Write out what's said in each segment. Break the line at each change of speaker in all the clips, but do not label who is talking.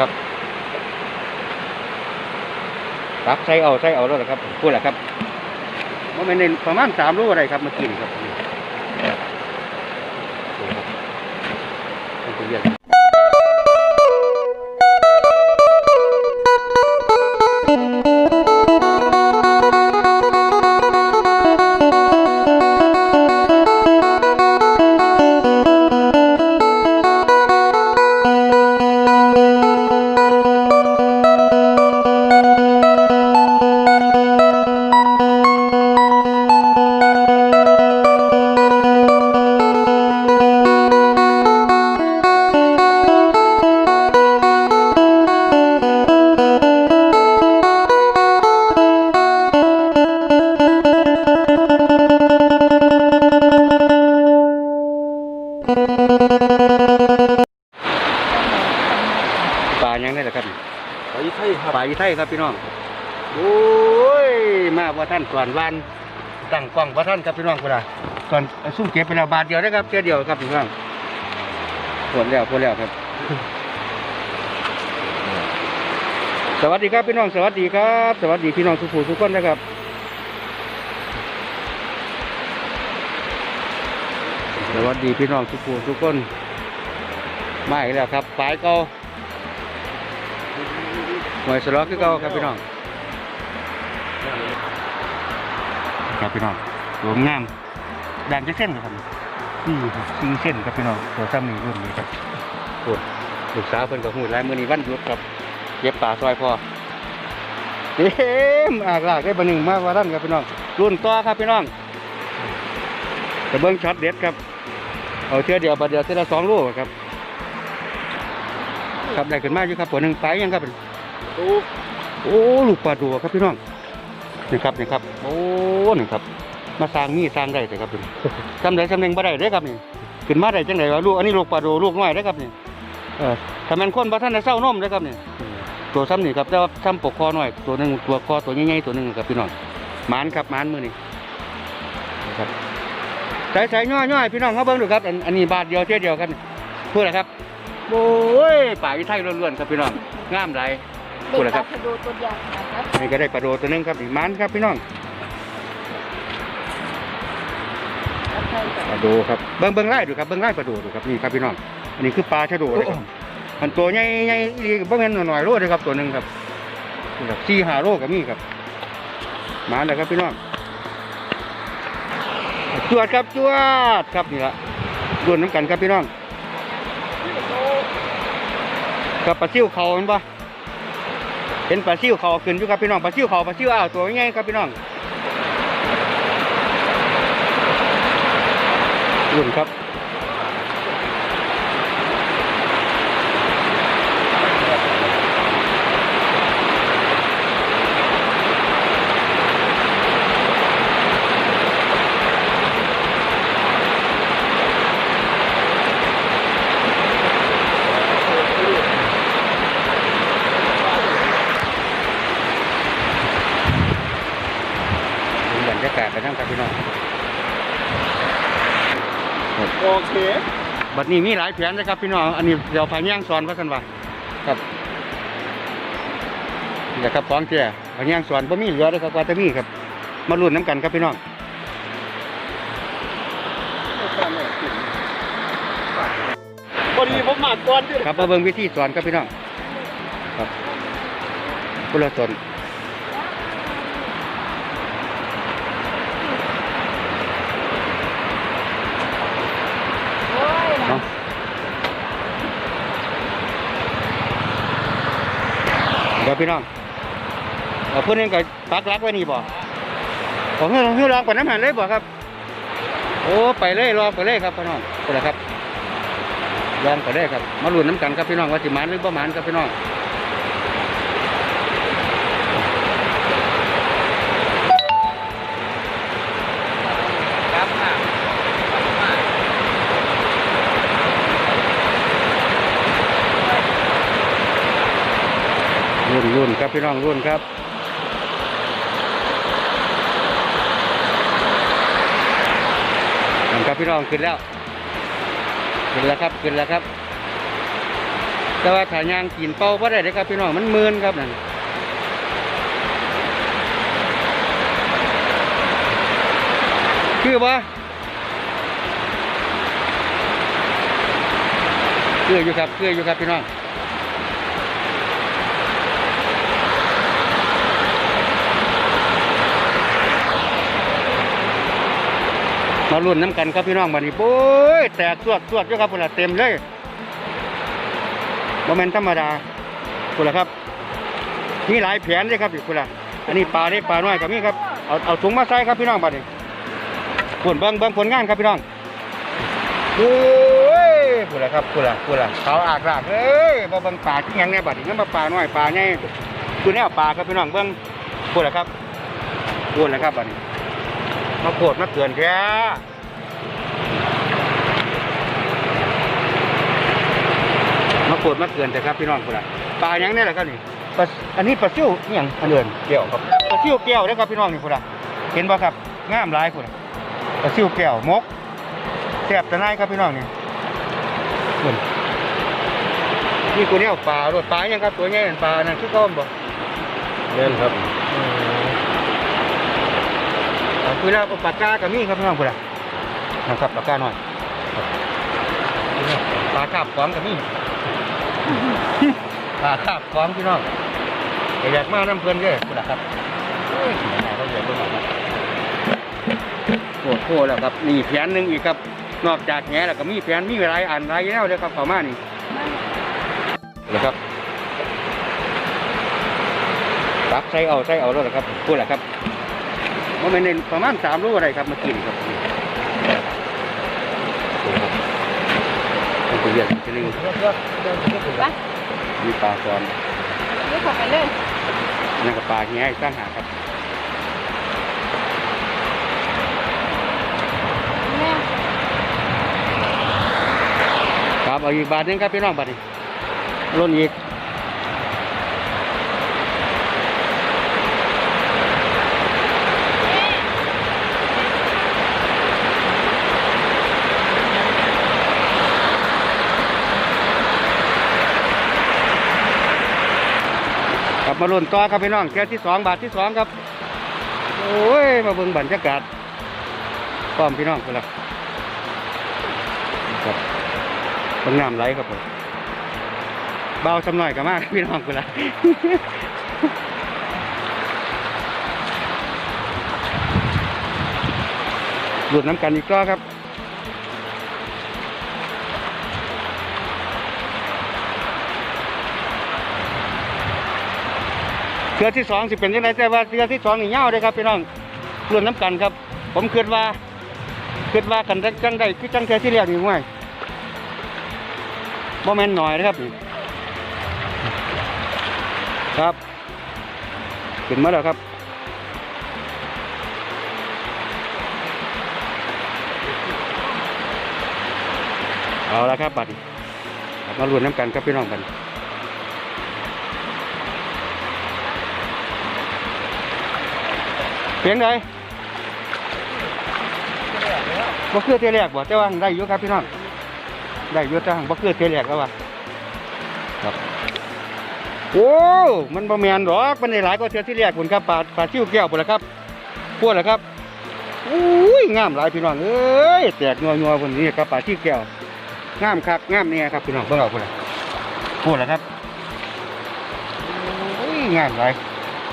ครับ ตักใส่เอาใส่เอาแล้วเหรอครับพูดแหละครับว่ามันในประมาณสามลูกอะไรครับมากินครับาอี
ไทยครับ
พี่น้องโอ้ยมาว่าท่านสอนวานตั้งกล้องว่าท่านครับพี่น้องคนละสอนสู้เก็บไปแล้วบาทเดียวนะครับเจ้าเดียวครับพี่น้องผลแล้วผลแล้วครับ สวัสดีครับพี่น้องสวัสดีครับ สวัสดีพี่น้องทุกผู้ทุกคนนะครับสวัสดีพี่น้องทุกผู้ทุกคนมาอีกแล้วครับปลายเก่า หน่วยสล็อกคือเก่าครับพี่น้องครับพี่น้องสวยงามด่านจะเส้นครับนี่ครับซิงเส้นครับพี่น้องตัวซ้ำนี่รุ่นนี้ครับปวดลูกสาวเพิ่นกับหูลายมือนี้วันหยุดครับเย็บป่าซอยพ่อเต็มอากลากได้บะหนึ่งมากว่าท่านครับพี่น้อง รุ่นต่อครับพี่น้องแต่เบิ้งช็อตเด็ดครับ เอาเทือเดียวบาเดียวเทือละสองลูกครับ ครับได้ขึ้นมาอยู่ครับตัวหนึ่งไปยังครับ
ตู้
โอ้ลูกปลาดัวครับพี่น้องนี่ครับนี่ครับโอ้นี่ครับ มาสร้างนี่สร้างได้แต่ครับนี่จำได้จำหนึ่งบ่ได้เด้ครับนี่ขึ้นมาได้จังไดวะลูกอันนี้ลูกปลาดัวลูกน้อยเด้ครับนี่เออถ้ามันคนบ่ทันได้เศร้านมเด้ครับนี่ตัวซ้ำนี่ครับแต่ว่าซ้ำปกคอหน้อย ตัวหนึงตัวคอตัวใหญ่ๆตัวหนึงครับพี่น้องมานครับมานมือนี่ครับใส่ใส่ย่อยย่อยพี่น้องเขาเบิ่งดูครับอันอันนี้บาทเดียวเท่เดียวกันพูดเลยครับโอ้ยป่าอีไทยล้วนๆครับพี่น้องงามหลาย
เด็
พูด
ก
เลยค
ป
รั
ลา
บ
ชะโดตัวใหญ่นะครับ
นี่ก็ได้ปลาโดตัวหนึงครับอีกมันครับพี่น้อง
แล้วใครจะ
ปลาโดครับเบิ้งเบิ้งไล่ดูครับเบิ้งไล่ปลาโดดูครับนี่ครับพี่น้องอันนี้คือปลาชะโดเลยครับมันตัวใหญ่ใหญ่ดีเบิ้งเงินหน่อยๆโลเลยครับตัวหนึ่งครับนี่ครับสี่ห้าโลก็มีครับมาเลยครับพี่น้องจวดครับจวดครับนี่ละดวนน้ำกันครับพี่น้องกับปลาซิ่วเขาเห็นปะ เห็นปลาซิ่วเขาขึ้นอยู่ครับพี่น้องปลาซิ่วเขาปลาซิ่วอ้าวตัวใหญ่ครับพี่น้องรุ่นครับ กาศไปทั้งครับพี่น้อง
โอเค
บัดนี้มีหลายแผนนะครับพี่น้อง อันนี้เดี๋ยวพาย่างสอนว่ากันว่าครับนี่แหละครับฟ้องเที่ยพาย่างสอนบ่มีเหลือเลยครับว่าจะมีครับ มาลุ้นน้ำกันครับพี่น้อง
พอดีผมมาก่อนดิ
ครับมาเบิ่งวิธีสอนครับพี่น้อง ครับกุละตน เดี๋ยวพี่น้องเอาเพื่อนนก็ปักหลักไว้นี่บ่ผมเฮือเฮือลองก่อนน้ำหันเลยบ่ครับ โอ้ไปเลยลองไปเลยครับพี่น้องไปเลยครับลองไปเลยครับ มาลุ้นน้ำกันครับพี่น้องว่าสิมันหรือบ่หมันครับพี่น้อง
ครับค่ะ
รุ่นรุ่นครับพี่น้องรุ่นครับนั่นครับพี่น้องขึ้นแล้วขึ้นแล้วครับขึ้นแล้วครับ แต่ว่าถ้ายางกินเป่าบ่ได้เลยครับพี่น้องมันมืนครับนั่นคือบ่คืออยู่ครับคืออยู่ครับพี่น้อง มาลุ้นน้ำกันครับพี่น้องบัดนี้โอ้ยแตกสวดสวดอยู่ครับพุ่นละเต็มเลยโมเมนต์ธรรมดาพุ่นละครับมีหลายแผนเลยครับอยู่พุ่นละอันนี้ปลาได้ปลาน้อยกับนี่ครับเอาเอาถุงมาใส่ครับพี่น้องบัดนี้พุ่นเบิ้งเบิ้งผลงานครับพี่น้องโอ้ยพุ่นละครับพุ่นละพุ่นละเขาอากรากเลยบ่เบิ้งปลาที่ยังเนี่ยบัดนี้งั้นมาปลาน้อยปลาใหญ่คือแนวปลาครับพี่น้องเบิ้งพุ่นละครับพุ่นละครับบัดนี้ มาโคตรมาเกินแท้มาโกดมาเกินแต่ครับพี่น้องคนละปลาหยังเนี่ยแหละครับนี่ปลาอันนี้ปลาซิ่วอหย่างอันเดิน
เกี่ยวครับ
ปลาซิ่วแก้วนะครับพี่น้องนี่คนละเห็นบ่ครับงามหลายคนละปลาซิ่วแก้วมกแซ่บแต่นายครับพี่น้องนี่คนนี่กูเนี่ยปลารถปลาหยังครับตัวใหญ่เป็นปลานั่นคือก้อมบ่
เล่นครับ
เอาคือแล้วเอาปากากับมีครับพี่น้องคนละนะครับปากาหน่อยปลาคาบของกับมีปลาคาบของพี่น้องแต่อยากมาน้ำเพลินเด้อคุณล่ะครับโอ้ยขี้หน้าเขาเยียบไปหมดแล้วโหแล้วครับนี่แผนหนึ่งอีกครับ นอกจากแหแล้วก็มีแผนมีหลายอันหลายแนวเลยครับเข้ามานี่นะครับตักใส่เอาใส่เอาแล้วนะครับพูดแหละครับ มันในประมาณสามโลอะไรครับเมื่อกี้นี่ครับนี่โอ้โหมันเป็นเรื่องจริง
เลือกเลือกเลือกเลือก
ไป
มีปลาซอน
นี่เข้าไปเลย
นั่นก็ปลาแง่สร้างหาครับ
แม่
ครับเอาอีกบาทหนึงครับพี่น้องบาทนี้ล้นอีกับมาล้นต่อครับพี่น้องแค่ที่สองบาทที่สองครับ โอ้ย มาเบิ่งบรรยากาศพร้อมพี่น้องกันละครับต้นน้ำไหลครับผมเบาสำหน่อยก็มากพี่น้องกันละหลุดน้ำกันอีกก็ครับ เทือที่สองสิเป็นยังไงแต่ว่าเทือที่สองนี่เงาเลยครับพี่น้องรวมน้ำกันครับ ผมคิดว่าคิดว่ากันจังได้คือจังเทือที่เรียกนี่ห่วยโมเมนหน่อยนะครับครับขึ้นมาแล้วครับเอาละครับบัดนี้ครับมารวมน้ำกันครับพี่น้องกัน เพียงใดบ่คือเทแรกบ่แต่ว่าได้อยู่ครับพี่น้องได้อยู่แต่ว่าบ่คือเทแรกแล้วว่าครับโอ้มันบ่แม่นหรอกมันได้หลายกว่าเทือที่แรกพุ่นครับปลาปลาชิวแก้วพุ่นละครับพวกล่ะครับอุ้ยงามหลายพี่น้องเอ้ยแตกนัวๆพุ่นนี่ครับปลาชิวแก้วงามคักงามเนี่ยครับพี่น้องเบิ่งเอาพุ่นละพวกล่ะครับโอ้ยงามหลาย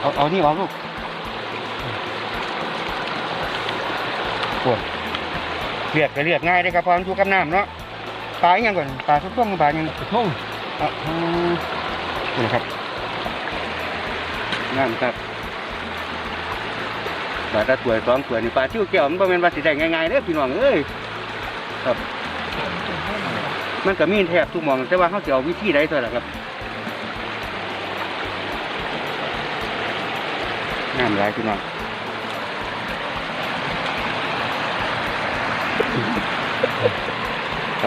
เอาเอานี่ออกลูก วดเรียกก็เรียกง่ายเลยครับเพราะมันอยู่กับน้ำเนาะปลาอหยังก่อนปลาทุกช่วงปลาอหยัง
ทุ่ง
อะอืมนี่นะครับน้ำครับปลาตะกรวยสองกรวยนี่ปลาชิวแก้วมันบ่แม่นว่าสิได้ง่ายๆเด้อพี่น้องเอ้ยครับ มันก็มีแทบทุกหมองแต่ว่าเขาจะเอาวิธีใดเท่านั้นครับน้ำหลายพี่น้อง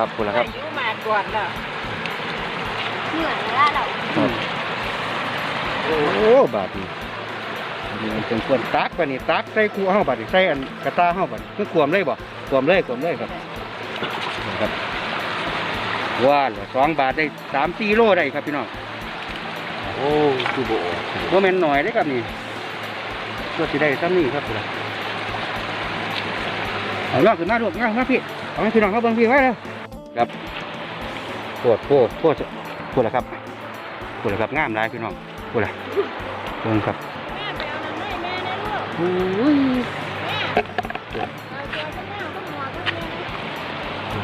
ครับคุณละครับ
อายุมาก่อนแล้วเหนื่อยแล้วเรา
โอ้บาดนี้นี่มันเป็นควรตักบาดนี้ตักใส่คูเฮาบาดนี้ใส่อันกระตาเฮาบาดนี้คือขวมเลยบ่ขวมเลยขวมเลยครับครับว่าเหลือสองบาทได้สามสี่โลได้ครับพี่น้อง
โอ้คือโบ
ว่าแม่นหน่อยได้ครับนี่ก็สิได้ซ้ำนี่ครับพี่น้องเอาล่องขึ้นมาลูกง่ายมาพี่เอาให้พี่น้องเขาเบิ่งพี่ไว้แล้ว ครับปวดปวดปวดปวดแล้วครับปวดแล้วครับงามหลายพี่น้องปวดแล้วเบิ่งครับ
แม่ไปเอาน้ำให้แม่นะลูก
อุ้ย
แม่เอาตัวข้างหน้าข้างหัวข้างแม่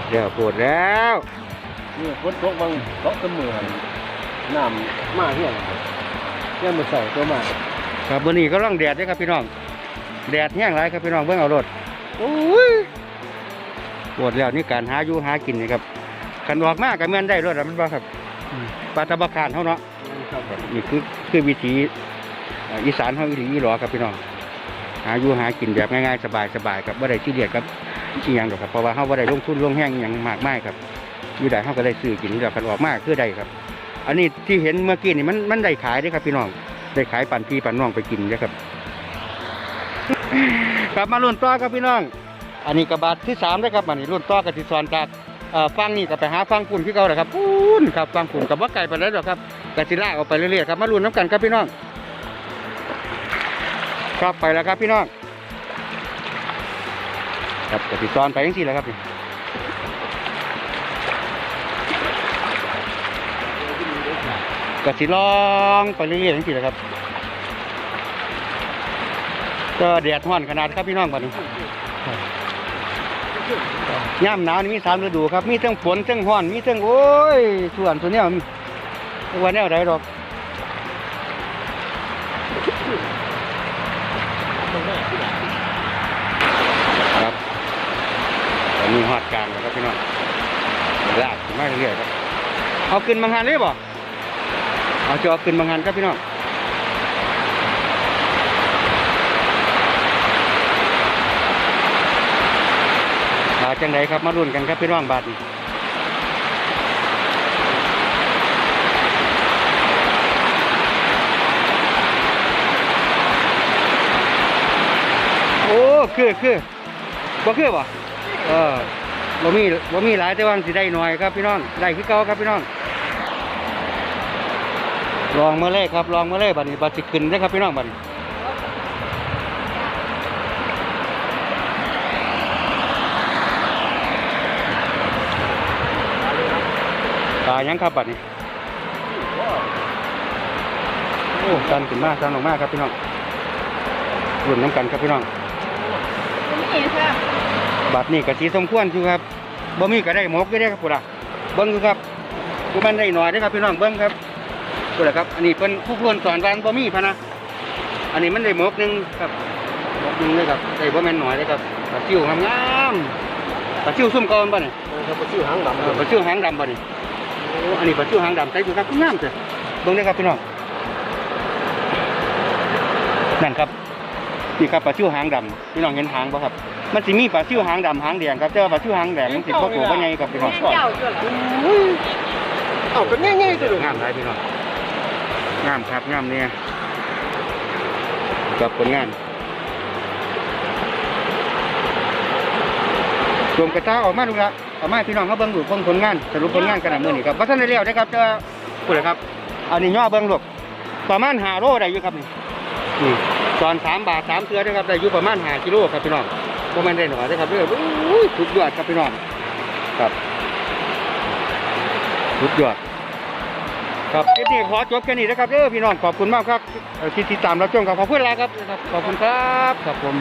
เดี๋ยวปวดแล้ว
นี่ฝนตกบางตกเสมอน้ำมาเฮียเนี่ยมือเสาตัวมา
ครับวันนี้ก็ร่องแดดด้วยครับพี่น้อง แดดแห้งหลายครับพี่น้องเบิ่งเอารถโอ้ย ปวดแล้วนี่การหาอยู่หากินนี่ครับขันออกมากกับเมือนได้รถอะมันบ่ครับอืมปลาตะบะคานเท่าเนาะ
ครับ
นี่คือคือวิถีเอ่ออีสานเฮาอีหลีอีหลอครับพี่น้องหาอยู่หากินแบบง่ายๆสบายๆครับบ่ได้ซีเรียสครับอีหยังดอกครับเพราะว่าเฮาบ่ได้ลงทุนลงแห้งอหยังมากมายครับอยู่ได้เฮาก็ได้ซื้อกินเดี๋ยวกันออกมาคือได้ครับ อันนี้ที่เห็นเมื่อกี้นี่มันมันได้ขายเด้ครับพี่น้องได้ขายปั่นพี่ปั่นน้องไปกินเด้อครับกลับมารุ่นต่อครับพี่น้อง อันนี้กระบาดที่สามได้อครับอันนี้รุ่นต่อกับที่สอนจากฟังนี่ก็ไปหาฟังปุ่นที่เขาแหละครับปุ่นครับฟังปุ่นกับว่าไก่ไปแล้วหรอกครับกสิลากออกไปเรื่อยๆครับมารุ่นน้ำกันครับพี่น้องครับไปแล้วครับพี่น้องครับกสิซอนไปยังสี่แล้วครับนี่กสิลองไปเรื่อยๆยังสี่แล้วครับ ก็แดดร้อนขนาดครับพี่น้องบัดนี้ ย่ำหนาวนี่มีสามฤดูครับ มีทั้งฝนทั้งร้อน มีทั้งโอ้ยส่วนตัวเนี้ยมีวันแนวใดดอกครับตอนนี้ฮอดกลางครับพี่น้องลากขึ้นมาเรื่อยๆครับ เอาขึ้นบางหันเลยบ่เอาจะเอาขึ้นบางหันครับพี่น้องาจังไดครับมารุ่นกันครับพี่น้องบาทนี่โอ้คือคือบ่คือบ่เออบ่มีบ่มีหลายแต่ว่าสิได้หน่อยครับพี่น้องได้คือเก่าครับพี่น้องลองมาเลยครับลองมาเลยบัดนี้บัดสิขึ้นได้ครับพี่น้องบัดนี้ ยังครับบัดนี้โอ้สันขึ้นมาสันออกมาครับพี่น้องรุ่นน้ำกันครับพี่น้อง
นี่ค่ะ
บัดนี้กะสีสมควรอยู่ครับบ่มีก็ได้หมกก็ได้ครับพุ่นล่ะเบิ้งดูครับผู้มันได้หน่อยได้อครับพี่น้องเบิ้งครับพุ่นล่ะครับ อันนี้เพิ่นผู้เพิ่นสอนวานบ่มีพะนะอันนี้มันได้หมกหนึงครับหมกหนึงเลยครับได้บ่แม่นหน่อยเลยครับปลาซิวงามๆปลาซิวซุ่มเก่ามันบ่เนี่ย
ครับไปชื่อหางดำ
เออปลาซิวหางดำบ่นี่โอ้อันนี้ปลาซิวหางดำใส่ดูครับงามเจ้ะเบิ่งเด้อครับพี่น้องนั่นครับนี่ครับปลาซิวหางดำพี่น้องเห็นหางบ่ครับ มันสิมีปลาซิวหางดำหางแดงครับแต่ว่าปลาซิวหางแดงมันสิบ่โตบ่ใหญ่ครับพี่น้อง
แม่เจ้าจ้ะเหรอ
เอ้าก็ง่ายๆตัว
งามหลายพี่น้องงามครับงามเนี่ยกับผลงานรวมกระต้าออกมาดูละ ออกมาให้พี่น้องเขาเบิ่งดูเบิ่งผลงานสรุปผลงานกันหน่ะมื้อนี้ครับว่าท่านได้เลี้ยวได้อครับจะพูดเลยครับอันนี้ย่อเบิ่งลูกประมาณ5โลได้อยู่ครับนี่นี่ตอน3บาท3เทื่อได้อครับได้อยู่ประมาณ5กิโลครับพี่น้องบ่แม่นได้หน่อยเด้อครับเด้ออุ้ยสุดยอดครับพี่น้องครับสุดยอดครับคลิปนี้ขอจบแค่นี้นะครับเด้อพี่น้องขอบคุณมากครับเอ่อที่ติดตามรับชมครับขอบคุณหลายครับ ขอบคุณครับครับผม